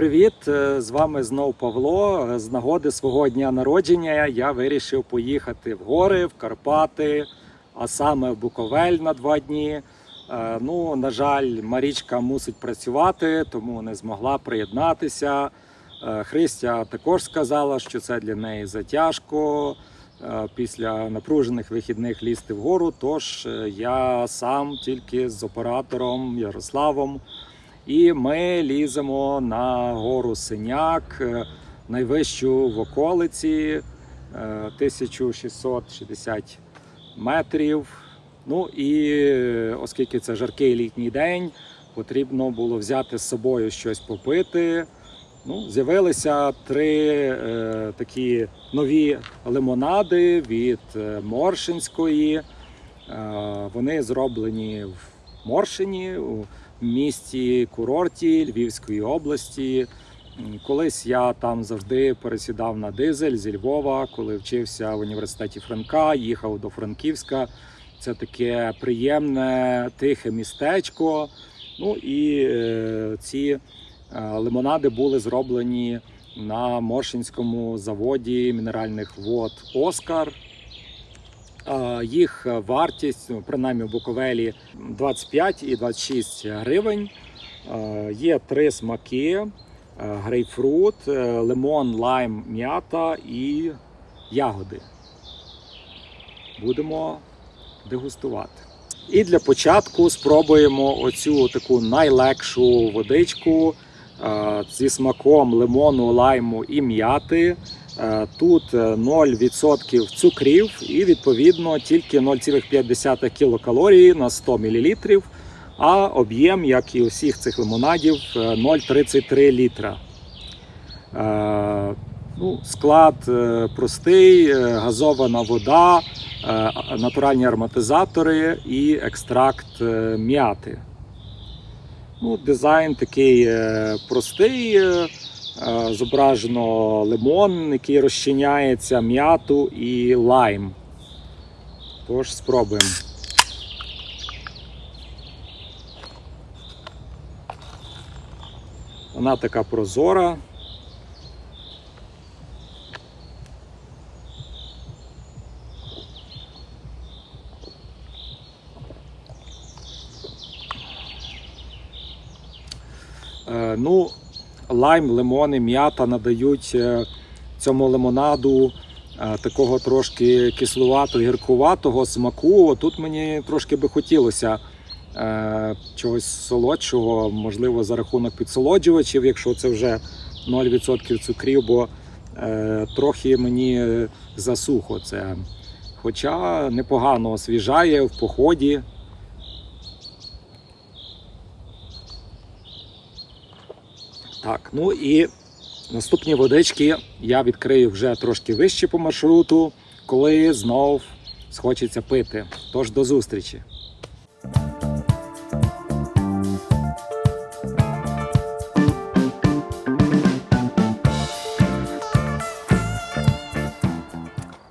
Привіт! Е, З вами знов Павло. Е, З нагоди свого дня народження я вирішив поїхати в гори, в Карпати, а саме в Буковель на два дні. Е, Ну, на жаль, Марічка мусить працювати, тому не змогла приєднатися. Христя також сказала, що це для неї затяжко після напружених вихідних лізти вгору. Тож я сам тільки з оператором Ярославом. І ми ліземо на гору Синяк, е, найвищу в околиці е, 1660 метрів. Ну і е, оскільки це жаркий літній день, потрібно було взяти з собою щось попити. Ну, з'явилися три е, такі нові лимонади від е, Моршинської. Е, вони зроблені в Моршині, у місті курорті Львівської області. Колись я там завжди пересідав на дизель зі Львова, коли вчився в університеті Франка, їхав до Франківська. Це таке приємне, тихе містечко. Ну і е, ці е, лимонади були зроблені на Моршинському заводі мінеральних вод Оскар. Їх вартість, ну, принаймні в Буковелі, 25 і 26 гривень. Є три смаки: е, грейпфрут, е, лимон, лайм, м'ята і ягоди. Будемо дегустувати. І для початку спробуємо оцю таку найлегшу водичку е, зі смаком лимону, лайму і м'яти. Е, Тут е, 0% цукрів і відповідно тільки 0,5 кілокалорії на 100 мл, а об'єм, як і усіх цих лимонадів, е, 0,33 літра. Е, Ну, склад е, простий, е, газована вода, е, натуральні ароматизатори і екстракт е, м'яти. Ну, дизайн такий е, простий. Е, Зображено лимон, який розчиняється, м'яту і лайм. Тож спробуємо. Вона така прозора. Е, Ну, лайм, лимони, м'ята надають е, цьому лимонаду е, такого трошки кислувато гіркуватого смаку. Тут мені трошки би хотілося е, чогось солодшого, можливо, за рахунок підсолоджувачів, якщо це вже 0% цукрів, бо трохи мені засухо це. Хоча непогано освіжає в поході. Так, ну і наступні водички я відкрию вже трошки вище по маршруту, коли знов схочеться пити. Тож до зустрічі.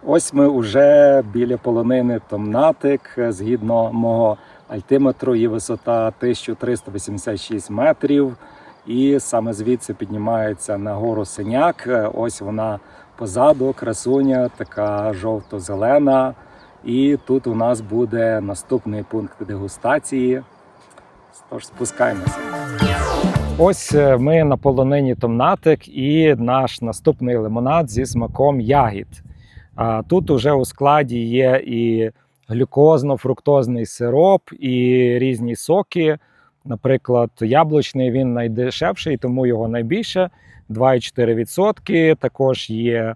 Ось ми вже біля полонини Томнатик. Згідно мого альтиметру, її висота 1386 метрів. І саме звідси піднімається на гору Синяк. Ось вона позаду, красуня, така жовто-зелена. І тут у нас буде наступний пункт дегустації. Тож спускаємося. Ось е, ми на полонині Томнатик і наш наступний лимонад зі смаком ягід. Тут уже у складі є і глюкозно-фруктозний сироп, і різні соки. Наприклад, яблучний він найдешевший, тому його найбільше 2,4%. Також є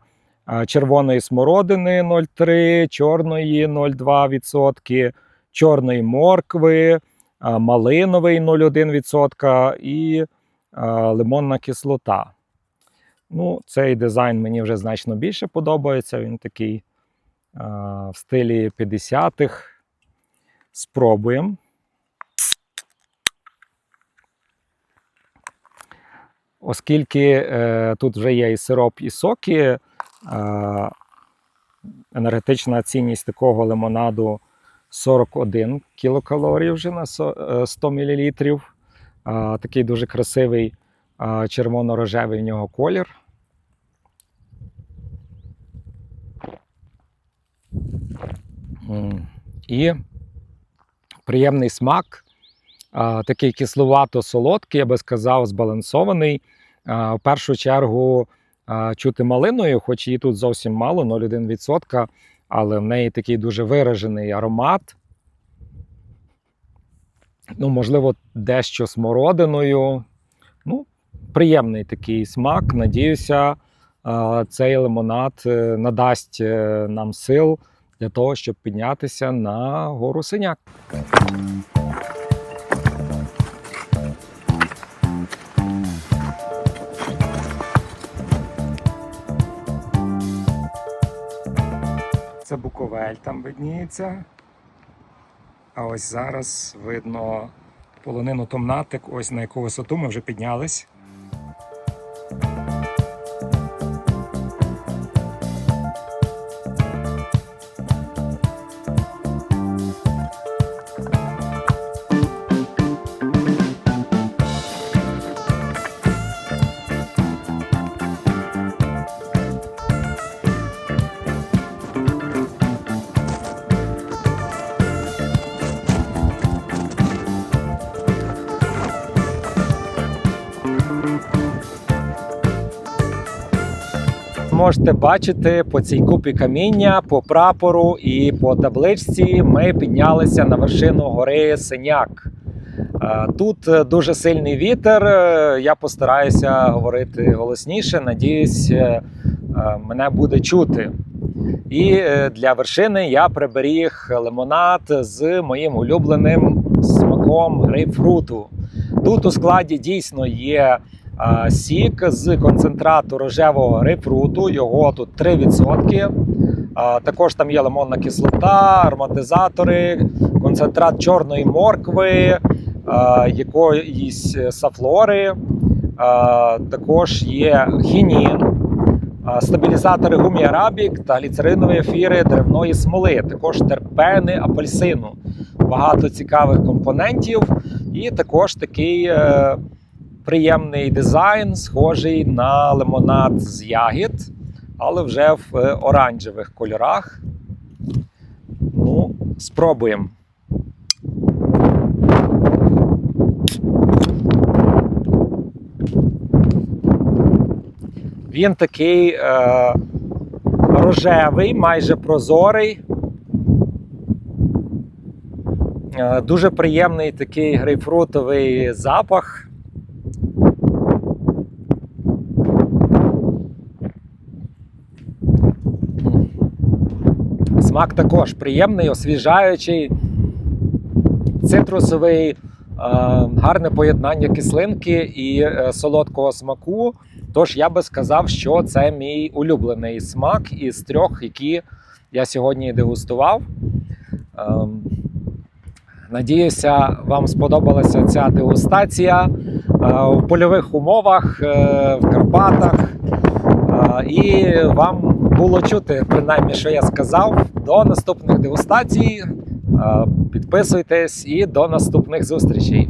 червоної смородини 0,3, чорної 0,2%, чорної моркви, малиновий 0,1% і лимонна кислота. Ну, цей дизайн мені вже значно більше подобається. Він такий в стилі 50-х. Спробуємо. Оскільки е, тут вже є і сироп, і соки, е, енергетична цінність такого лимонаду 41 кілокалорій вже на е, 100 мл. Такий дуже красивий А, Червоно-рожевий в нього колір. І приємний смак, такий кисловато-солодкий, я би сказав, збалансований. В першу чергу чути малиною, хоч її тут зовсім мало, 0,1%, але в неї такий дуже виражений аромат. Ну, можливо, дещо смородиною. Ну, приємний такий смак. Надіюся, цей лимонад е, надасть е, нам сил для того, щоб піднятися на гору синяк. Це Буковель там видніється. А ось зараз видно полонину Томнатик, ось на яку висоту ми вже піднялись. Можете бачити по цій купі каміння, по прапору і по табличці ми піднялися на вершину гори Синяк. Е, Тут е, дуже сильний вітер. е, Я постараюся говорити голосніше. Надіюсь, мене буде чути. І для вершини я приберіг лимонад з моїм улюбленим смаком грейпфруту. Тут у складі дійсно є сік з концентрату рожевого грейпфруту. Його тут 3%. Також там є лимонна кислота, ароматизатори, концентрат чорної моркви, якоїсь сафлори. Також є хінін, стабілізатори гумі арабік та гліцеринові ефіри деревної смоли, також терпени апельсину. Багато цікавих компонентів, і також такий е, приємний дизайн, схожий на лимонад з ягід, але вже в е, оранжевих кольорах. Ну, спробуємо. Він такий е, рожевий, майже прозорий. Е, Дуже приємний такий грейпфрутовий запах. Смак також приємний, освіжаючий, цитрусовий, е, гарне поєднання кислинки і е, солодкого смаку. Тож я би сказав, що це мій улюблений смак із трьох, які я сьогодні дегустував. Ем, Надіюся, вам сподобалася ця дегустація е, в польових умовах в Карпатах. І вам було чути, принаймні, що я сказав. До наступних дегустацій. Е, Підписуйтесь і до наступних зустрічей.